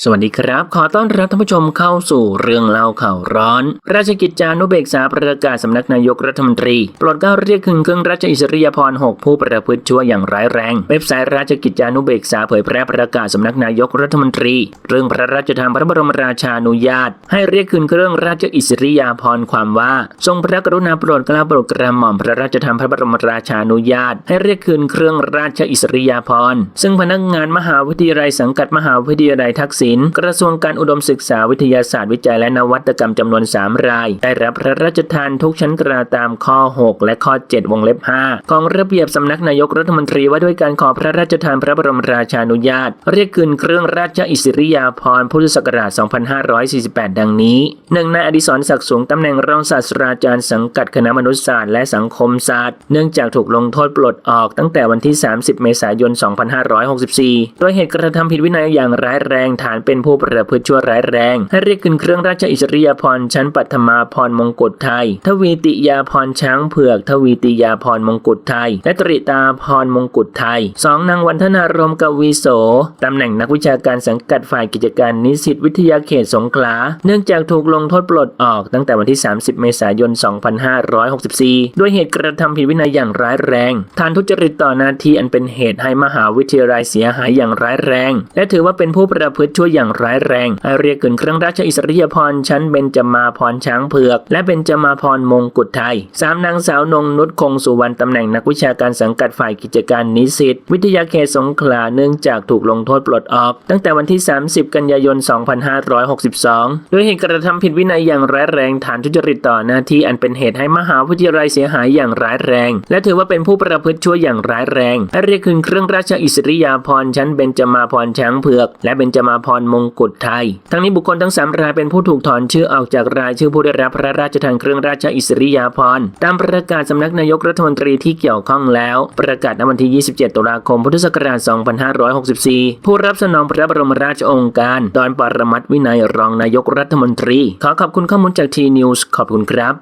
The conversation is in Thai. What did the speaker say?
สวัสดีครับ ขอต้อนรับท่านผู้ชมเข้าสู่เรื่องเล่าข่าวร้อน ราชกิจจานุเบกษาประกาศสำนักนายกรัฐมนตรีปรดเกล้าเรียกคืนเครื่องราชอิสริยาภรณ์6ผู้ประพฤติชั่วอย่างร้ายแรง เว็บไซต์ราชกิจจานุเบกษาเผยแพร่ประกาศสำนักนายกรัฐมนตรี เรื่องพระราชทานพระบรมราชานุญาต ให้เรียกคืนเครื่องราชอิสริยาภรณ์ความว่า ทรงพระกรุณาโปรดเกล้าโปรดกระหม่อมพระราชทานพระบรมราชานุญาต ให้เรียกคืนเครื่องราชอิสริยาภรณ์ซึ่งพนักงานมหาวิทยาลัยสังกัดมหาวิทยาลัยทักษิณกระทรวงการอุดมศึกษาวิทยาศาสตร์วิจัยและนวัตกรรมจำนวน 3 ราย ได้รับพระราชทานทุกชั้นตราตามข้อ 6 และข้อ 7 วงเล็บ 5 ของระเบียบสำนักนายกรัฐมนตรีว่าด้วยการขอพระราชทานพระบรมราชานุญาต เรียกคืนเครื่องราชอิสริยาภรณ์พุทธศักราช 2548 ดังนี้หนึ่งนายอดิศรศักดิ์สูงตำแหน่งรองศาสตราจารย์สังกัดคณะมนุษยศาสตร์และสังคมศาสตร์ เนื่องจากถูกลงโทษปลดออกตั้งแต่วันที่ 30 เมษายน 2564 โดยเหตุกระทำผิดวินัยอย่างร้ายแรงฐานเป็นผู้ประพฤติชั่วร้ายแรง ให้เรียกคืนเครื่องราชอิสริยาภรณ์ชั้นปัทมาพรมงกุฎไทย ทวีติยาภรณ์ช้างเผือก ทวีติยาภรณ์มงกุฎไทย และตริตาพรมงกุฎไทยสองนางวันธนารมกวีโสตำแหน่งนักวิชาการสังกัดฝ่ายกิจการนิสิตวิทยาเขตสงขลา เนื่องจากถูกลงโทษปลดออกตั้งแต่วันที่ 30 เมษายน 2564 ด้วยเหตุกระทำผิดวินัยอย่างร้ายแรงฐานทุจริตต่อหน้าที่อันเป็นเหตุให้มหาวิทยาลัยเสียหายอย่างร้ายแรง และถือว่าเป็นผู้ประพฤติชั่วอย่างร้ายแรงให้เรียกคืนเครื่องราชอิสริยาภรณ์ชั้นเบญจมาภรช้างเผือก และเบญจมาภรมงกุฎไทยสามนางสาวนงนุชคงสุวรรณตำแหน่งนักวิชาการสังกัดฝ่ายกิจการนิสิตวิทยาเขตสงขลาเนื่องจากถูกลงโทษปลดออก ตั้งแต่วันที่ 30 กันยายน 2562 โดยเหตุกระทำผิดวินัยอย่างร้ายแรงฐานทุจริตต่อหน้าที่อันเป็นเหตุให้มหาวิทยาลัยเสียหายอย่างร้ายแรง และถือว่าเป็นผู้ประพฤติชั่วอย่างร้ายแรงให้เรียกคืนเครื่องราชอิสริยาภรณ์ชั้นเบญจมาภรช้างเผือก และเบญจมาภรณ์มงกุฎไทย ทั้งนี้บุคคลทั้งสามรายเป็นผู้ถูกถอนชื่อออกจากรายชื่อผู้ได้รับพระราชทานเครื่องราชอิสริยาภรณ์ตามประกาศสำนักนายกรัฐมนตรีที่เกี่ยวข้องแล้ว ประกาศในวันที่ 27 ตุลาคม พุทธศักราช 2564 ผู้รับสนองพระบรมราชองค์การดอนปรมัตวินัยรองนายกรัฐมนตรี ขอขอบคุณข้อมูลจากทีนิวส์ขอบคุณครับ